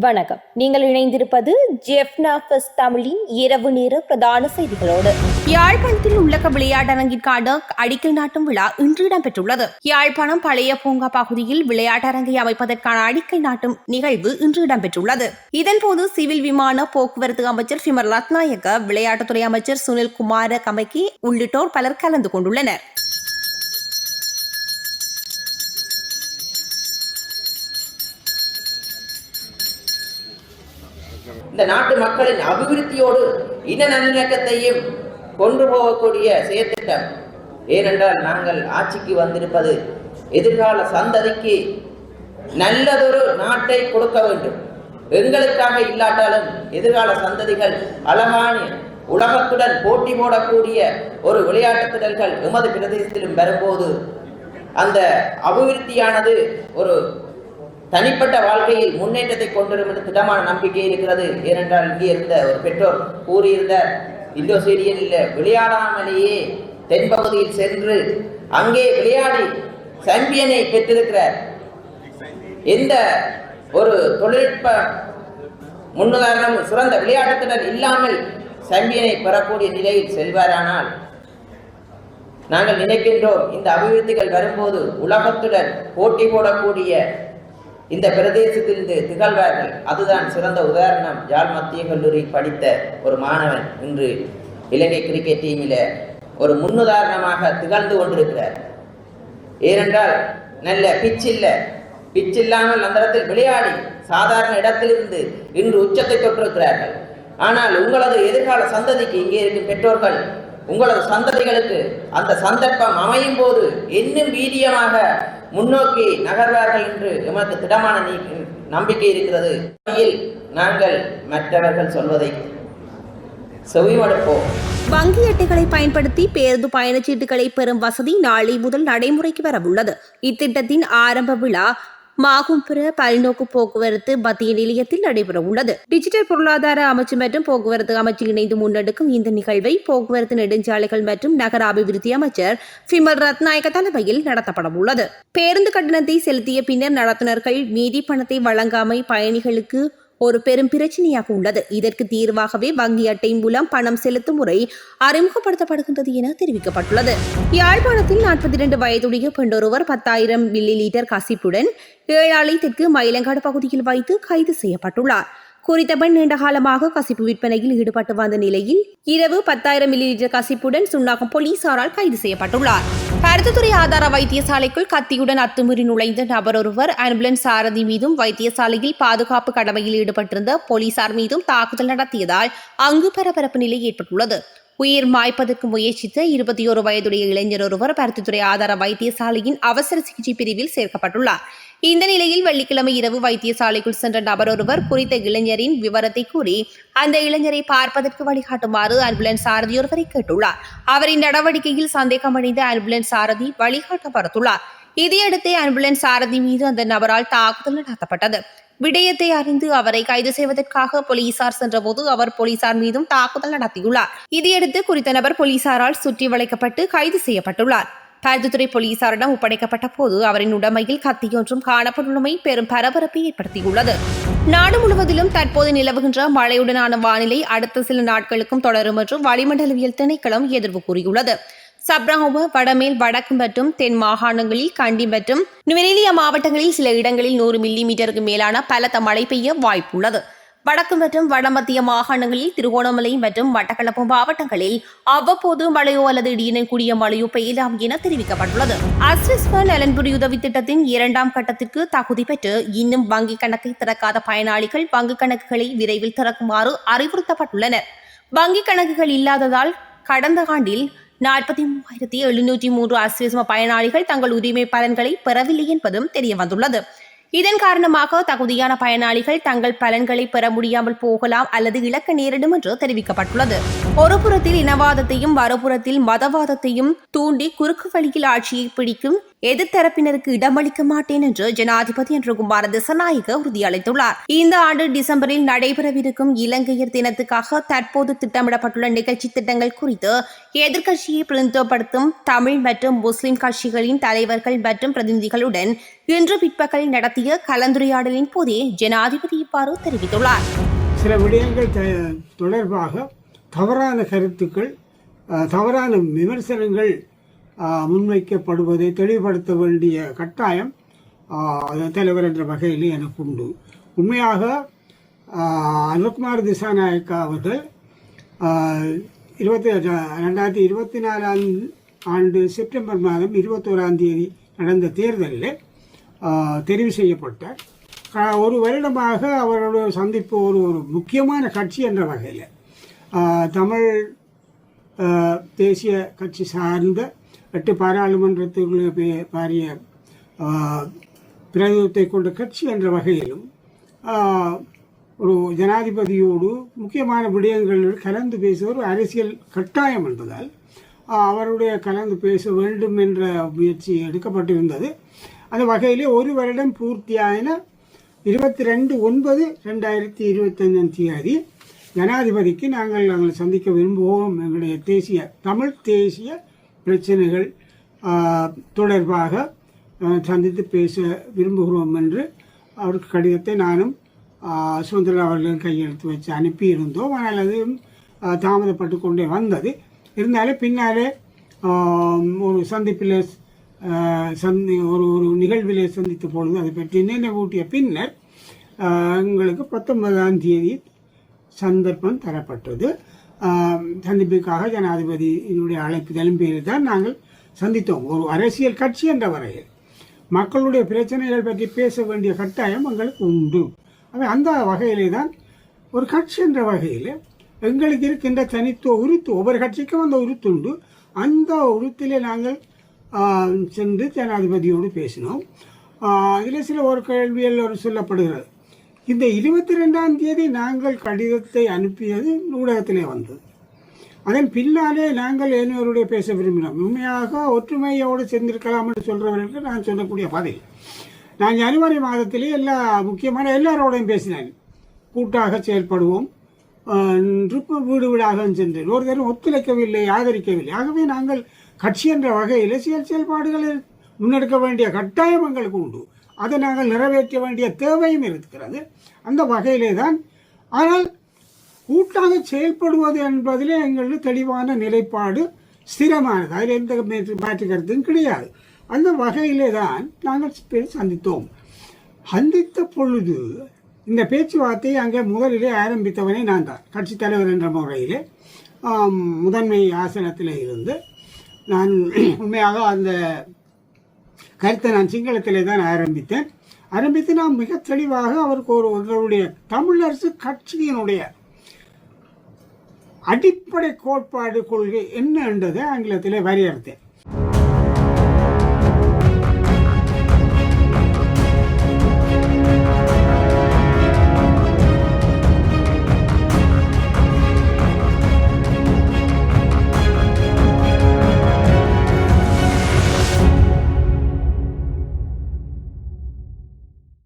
வணக்கம். நீங்கள் இணைந்திருப்பது ஜெஃப்னாஃபஸ் தமிழின் இரவு நேர பிரதான செய்திகளோடு. யாழ்ப்பாணத்தில் உள்ளக விளையாட்டரங்கிற்கான அடிக்கல் நாட்டும் விழா இன்று இடம்பெற்றுள்ளது. யாழ்ப்பாணம் பழைய பூங்கா பகுதியில் விளையாட்டரங்கை அமைப்பதற்கான அடிக்கல் நாட்டும் நிகழ்வு இன்று இடம்பெற்றுள்ளது. இதன்போது சிவில் விமான போக்குவரத்து அமைச்சர் சிமர் ரத்நாயக்க விளையாட்டுத்துறை அமைச்சர் சுனில் குமார கமக்கி உள்ளிட்டோர் பலர் கலந்து கொண்டுள்ளனர். இந்த நாட்டு மக்களின் அபிவிருத்தியோடு இன நல்லிணக்கத்தையும் கொண்டு போகக்கூடிய செயற்திட்டம். ஏனென்றால் நாங்கள் ஆட்சிக்கு வந்திருப்பது எதிர்கால சந்ததிக்கு நல்லதொரு நாட்டை கொடுக்க வேண்டும். எங்களுக்காக இல்லாட்டாலும் எதிர்கால சந்ததிகள் அழகான உலகத்துடன் போட்டி போடக்கூடிய ஒரு விளையாட்டு திடல்கள் எமது பிரதேசத்திலும் வரும்போது அந்த அபிவிருத்தியானது ஒரு தனிப்பட்ட வாழ்க்கையில் முன்னேற்றத்தை கொண்டுவரும் என்று திடமான நம்பிக்கை இருக்கிறது. ஏனென்றால் இங்கே இருந்த ஒரு பெற்றோர் கூறியிருந்த இந்தோசீரியனில் விளையாடாமலேயே தென்பகுதியில் சென்று அங்கே விளையாடி சாம்பியனை பெற்றிருக்கிறார் எந்த ஒரு தொழில்நுட்ப முன்னுதாரணம் சிறந்த விளையாட்டுத்தினர் இல்லாமல் சாம்பியனை பெறக்கூடிய நிலையில் செல்வாரானால் நாங்கள் நினைக்கின்றோம் இந்த அபிவிருத்திகள் வரும்போது உலகத்துடன் போட்டி போடக்கூடிய இந்த பிரதேசத்திலிருந்து திகழ்வார்கள். அதுதான் சிறந்த உதாரணம். யாழ் மத்திய கல்லூரி படித்த ஒரு மாணவன் இன்று இலங்கை கிரிக்கெட் டீமில் ஒரு முன்னுதாரணமாக திகழ்ந்து கொண்டிருக்கிறார். ஏனென்றால் நல்ல பிச் இல்லை. பிச் இல்லாமல் அந்த இடத்தில் விளையாடி சாதாரண இடத்திலிருந்து இன்று உச்சத்தை தொற்றிருக்கிறார்கள் ஆனால் உங்களது எதிர்கால சந்ததிக்கு இங்கே இருக்கும் பெற்றோர்கள் உங்களது சந்ததிகளுக்கு அந்த சந்தர்ப்பம் அமையும் போது இன்னும் வீரியமாக முன்னோக்கி நகர்வார்கள் என்று எமக்கு திடமான நம்பிக்கை இருக்கிறது. நாங்கள் மற்றவர்கள் சொல்வதை செவிமடுப்போம் வங்கி அட்டைகளை பயன்படுத்தி பேருந்து பயணச்சீட்டுகளை பெறும் வசதி நாளை முதல் நடைமுறைக்கு வரவுள்ளது. இத்திட்டத்தின் ஆரம்ப விழா மாகும்புர பல்நோக்கு போக்குவரத்து மத்திய நிலையத்தில் நடைபெற உள்ளது டிஜிட்டல் பொருளாதார அமைச்சு மற்றும் போக்குவரத்து அமைச்சு இணைந்து முன்னெடுக்கும் இந்த நிகழ்வை போக்குவரத்து நெடுஞ்சாலைகள் மற்றும் நகர அபிவிருத்தி அமைச்சர் பிமல் ரத்நாயக தலைமையில் நடத்தப்படவுள்ளது. பேருந்து கட்டணத்தை செலுத்திய பின்னர் நடத்துனர்கள் மீதி பணத்தை வழங்காமை பயணிகளுக்கு ஒரு பெரும் பிரச்சனையாக உள்ளது. இதற்கு தீர்வாகவே வங்கி அட்டை மூலம் பணம் செலுத்தும் முறை அறிமுகப்படுத்தப்படுகின்றது என தெரிவிக்கப்பட்டுள்ளது. யாழ்ப்பாணத்தில் நாற்பத்தி இரண்டு வயதுடைய பெண்டொருவர் பத்தாயிரம் மில்லி லிட்டர் கசிப்புடன் ஏழாலை தெற்கு மயிலங்காடு பகுதியில் வைத்து கைது செய்யப்பட்டுள்ளார். குறித்த பெண் நீண்ட காலமாக கசிப்பு விற்பனையில் ஈடுபட்டு வந்த நிலையில் இரவு பத்தாயிரம் மில்லி லிட்டர் கசிப்புடன் சுண்ணாகம் போலீசாரால் கைது செய்யப்பட்டுள்ளார். பருத்தித்துறை ஆதார வைத்தியசாலைக்குள் கத்தியுடன் அத்துமீறி நுழைந்த நபர் ஒருவர் ஆம்புலன்ஸ் சாரதி மீதும் வைத்தியசாலையில் பாதுகாப்பு கடமையில் ஈடுபட்டிருந்த போலீசார் மீதும் தாக்குதல் நடத்தியதால் அங்கு பரபரப்பு நிலை ஏற்பட்டுள்ளது. உயிர் மாய்ப்பதற்கு முயற்சித்த இருபத்தி ஒரு வயதுடைய இளைஞர் ஒருவர் பருத்தித்துறை ஆதார வைத்தியசாலையின் அவசர சிகிச்சை பிரிவில் சேர்க்கப்பட்டுள்ளார். இந்த நிலையில் வெள்ளிக்கிழமை இரவு வைத்தியசாலைக்குள் சென்ற நபர் ஒருவர் குறித்த இளைஞரின் விவரத்தை கூறி அந்த இளைஞரை பார்ப்பதற்கு வழிகாட்டுமாறு ஆம்புலன்ஸ் சாரதி ஒருவரை கேட்டுள்ளார். அவரின் நடவடிக்கையில் சந்தேகமடைந்த ஆம்புலன்ஸ் சாரதி வழிகாட்ட மறுத்துள்ளார். இதையடுத்தே ஆம்புலன்ஸ் சாரதி மீது அந்த நபரால் தாக்குதல் நடத்தப்பட்டது. விடயத்தை அறிந்து அவரை கைது செய்வதற்காக போலீசார் சென்றபோது அவர் போலீசார் மீதும் தாக்குதல் நடத்தியுள்ளார். இதையடுத்து குறித்த நபர் போலீசாரால் சுற்றி வளைக்கப்பட்டு கைது செய்யப்பட்டுள்ளார். பருத்தித்துறை போலீசாரிடம் ஒப்படைக்கப்பட்ட போது அவரின் உடமையில் கத்தியொன்றும் காணப்பட்டுள்ளமை பெரும் பரபரப்பை ஏற்படுத்தியுள்ளது. நாடு முழுவதிலும் தற்போது நிலவுகின்ற மழையுடனான வானிலை அடுத்த சில நாட்களுக்கும் தொடரும் என்று வளிமண்டலவியல் திணைக்களம் எதிர்வு கூறியுள்ளது. சப்ரஹோம வடமேல் வடக்கு மற்றும் தென் மாகாணங்களில் கண்டி மற்றும் நுவரெலியா மாவட்டங்களில் சில இடங்களில் நூறு மில்லி மீட்டருக்கு மேலான பலத்த மழை பெய்ய வாய்ப்புள்ளது. வடக்கு மற்றும் வடமத்திய மாகாணங்களில் திருகோணமலை மற்றும் மட்டக்களப்பு மாவட்டங்களில் அவ்வப்போது மழையோ அல்லது இடியுடன் கூடிய மழையோ பெய்யலாம் என தெரிவிக்கப்பட்டுள்ளது. அஸ்விஸ்ம நலன்புரி உதவி திட்டத்தின் இரண்டாம் கட்டத்திற்கு தகுதி பெற்று இன்னும் வங்கிக் கணக்கை திறக்காத பயனாளிகள் வங்கிக் கணக்குகளை விரைவில் திறக்குமாறு அறிவுறுத்தப்பட்டுள்ளனர். வங்கிக் கணக்குகள் இல்லாததால் கடந்த ஆண்டில் நாற்பத்தி மூவாயிரத்தி எழுநூற்றி மூன்று அஸ்விஸ்ம பயனாளிகள் தங்கள் உரிமை பலன்களை பெறவில்லை என்பதும் தெரியவந்துள்ளது. இதன் காரணமாக தகுதியான பயனாளிகள் தங்கள் பலன்களை பெற முடியாமல் போகலாம் அல்லது இழக்க நேரிடும் என்று தெரிவிக்கப்பட்டுள்ளது. ஒரு புறத்தில் இனவாதத்தையும் மறுபுறத்தில் மதவாதத்தையும் தூண்டி குறுக்கு வழியில் ஆட்சியை பிடிக்கும் எதிர்த்தரப்பினருக்கு இடமளிக்க மாட்டேன் என்று ஜனாதிபதி என்று குமார திசநாயக உறுதியளித்துள்ளார். இந்த ஆண்டு டிசம்பரில் நடைபெறவிருக்கும் இலங்கையர் தினத்துக்காக தற்போது திட்டமிடப்பட்டுள்ள நிகழ்ச்சி திட்டங்கள் குறித்து எதிர்க்கட்சியை பிரதிநிதித்துவப்படுத்தும் தமிழ் மற்றும் முஸ்லிம் கட்சிகளின் தலைவர்கள் மற்றும் பிரதிநிதிகளுடன் இன்று பிற்பகல் நடத்திய கலந்துரையாடலின் போதே ஜனாதிபதி இவ்வாறு தெரிவித்துள்ளார். சில விடயங்கள் தொடர்பாக தவறான கருத்துக்கள் தவறான விமர்சனங்கள் முன்வைக்கப்படுவதை தெளிவுபடுத்த வேண்டிய கட்டாயம் தலைவர் என்ற வகையில் எனக்கு உண்டு. உண்மையாக அனுகுமார் திசாநாயக்கா அவர்கள் இருபத்தி ரெண்டாயிரத்தி இருபத்தி நாலாம் ஆண்டு செப்டம்பர் மாதம் இருபத்தோராம் தேதி நடந்த தேர்தலில் தெரிவு செய்யப்பட்டார் ஒரு வருடமாக அவரோட சந்திப்பு ஒரு ஒரு முக்கியமான கட்சி என்ற வகையில் தமிழ் தேசிய கட்சி சார்ந்த எட்டு பாராளுமன்றத்துக்குள்ளே பே- பாரிய ஆஹ், பிரதிநிதித்துவத்தை கொண்ட கட்சி என்ற வகையிலும் ஒரு ஜனாதிபதியோடு முக்கியமான விடயங்களில் கலந்து பேச ஒரு அரசியல் கட்டாயம் என்பதால் அவருடைய கலந்து பேச வேண்டும் என்ற முயற்சி எடுக்கப்பட்டிருந்தது. அந்த வகையிலே ஒரு வருடம் பூர்த்தியான இருபத்தி ரெண்டு ஒன்பது ரெண்டாயிரத்தி இருபத்தஞ்சாம் தேதி ஜனாதிபதிக்கு நாங்கள் நாங்கள் சந்திக்க விரும்புவோம். எங்களுடைய தேசிய தமிழ் தேசிய பிரச்சனைகள் தொடர்பாக சந்தித்து பேச விரும்புகிறோம் என்று அவருக்கு கடிதத்தை நானும் ஆஹ், சுதந்திர கையெழுத்து வச்சு அனுப்பியிருந்தோம். ஆனால் அது தாமதப்பட்டு கொண்டே வந்தது. இருந்தாலும் பின்னாலே ஒரு சந்திப்பில் சந்தி ஒரு ஒரு நிகழ்விலே சந்தித்த பொழுது அதை பற்றி நினைவூட்டிய பின்னர் எங்களுக்கு பத்தொன்பதாம் தேதி சந்தர்ப்பம் தரப்பட்டது. சந்திப்புக்காக ஜனாதிபதியினுடைய அழைப்புதலின் பேரில் தான் நாங்கள் சந்தித்தோம். ஒரு அரசியல் கட்சி என்ற வரையில். மக்களுடைய பிரச்சனைகள் பற்றி பேச வேண்டிய கட்டாயம் எங்களுக்கு உண்டு. அவை அந்த வகையிலே தான் ஒரு கட்சி என்ற வகையில் எங்களுக்கு இருக்கின்ற தனித்துவ உறுத்து ஒவ்வொரு கட்சிக்கும் அந்த உறுத்துண்டு அந்த உறுத்திலே நாங்கள் சென்று ஜனாதிபதியோடு பேசினோம். இதில் சில ஒரு கேள்வியில் ஒரு சொல்லப்படுகிறது. இந்த இருபத்தி ரெண்டாம் தேதி நாங்கள் கடிதத்தை அனுப்பியது நூலகத்திலே வந்தது. அதன் பின்னாலே நாங்கள் என்னவருடைய பேச விரும்பினோம். உண்மையாக ஒற்றுமையோடு சேர்ந்திருக்கலாம் என்று சொல்கிறவர்களுக்கு நான் சொல்லக்கூடிய பதில். நான் ஜனவரி மாதத்திலே எல்லா முக்கியமான எல்லாரோடையும் பேசினேன். கூட்டாக செயல்படுவோம். ட்ரிப்பு வீடு வீடாக சென்றேன். ஒரு ஒத்துழைக்கவில்லை ஆதரிக்கவில்லை. ஆகவே நாங்கள் கட்சி என்ற வகையில் செயல் செயல்பாடுகளை முன்னெடுக்க வேண்டிய கட்டாயம் எங்களுக்கு உண்டு. அதை நாங்கள் நிறைவேற்ற வேண்டிய தேவையும் இருக்கிறது. அந்த வகையிலே தான் ஆனால் கூட்டாக செயல்படுவது என்பதிலே எங்களுக்கு தெளிவான நிலைப்பாடு ஸ்திரமானது. அதில் எந்த மாற்று- கருத்தும் கிடையாது. அந்த வகையிலே தான் நாங்கள் பே- சந்தித்தோம். சந்தித்த பொழுது இந்த பேச்சுவார்த்தையை அங்கே முதலிலே ஆரம்பித்தவனே நான் தான். கட்சித் தலைவர் என்ற முறையிலே முதன்மை ஆசனத்தில் இருந்து. நான் உண்மையாக அந்த கருத்தை நான் சிங்களத்திலே தான் ஆரம்பித்தேன். ஆரம்பித்து நான் மிக தெளிவாக அவருக்கு ஒரு ஒருவருடைய தமிழரசு கட்சியினுடைய அடிப்படை கோட்பாடு கொள்கை என்ன என்றதை ஆங்கிலத்திலே வரையறுத்தேன்.